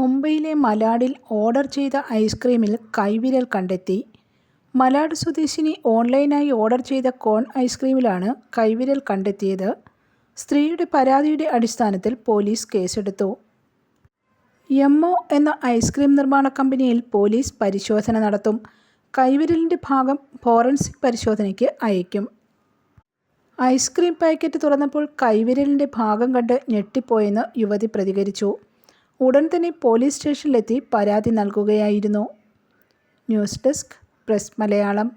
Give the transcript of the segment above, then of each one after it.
മുംബൈയിലെ മലാഡിൽ ഓർഡർ ചെയ്ത ഐസ്ക്രീമിൽ കൈവിരൽ കണ്ടെത്തി. മലാഡ് സ്വദേശിനി ഓൺലൈനായി ഓർഡർ ചെയ്ത കോൺ ഐസ്ക്രീമിലാണ് കൈവിരൽ കണ്ടെത്തിയത്. സ്ത്രീയുടെ പരാതിയുടെ അടിസ്ഥാനത്തിൽ പോലീസ് കേസെടുത്തു. എംഒ എന്ന ഐസ്ക്രീം നിർമ്മാണ കമ്പനിയിൽ പോലീസ് പരിശോധന നടത്തും. കൈവിരലിന്റെ ഭാഗം ഫോറൻസിക് പരിശോധനയ്ക്ക് അയക്കും. ഐസ്ക്രീം പാക്കറ്റ് തുറന്നപ്പോൾ കൈവിരലിന്റെ ഭാഗം കണ്ട് ഞെട്ടിപ്പോയെന്ന് യുവതി പ്രതികരിച്ചു. ഉടൻ തന്നെ പോലീസ് സ്റ്റേഷനിലെത്തി പരാതി നൽകുകയായിരുന്നു. News desk press Malayalam.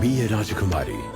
Be a Rajakumari.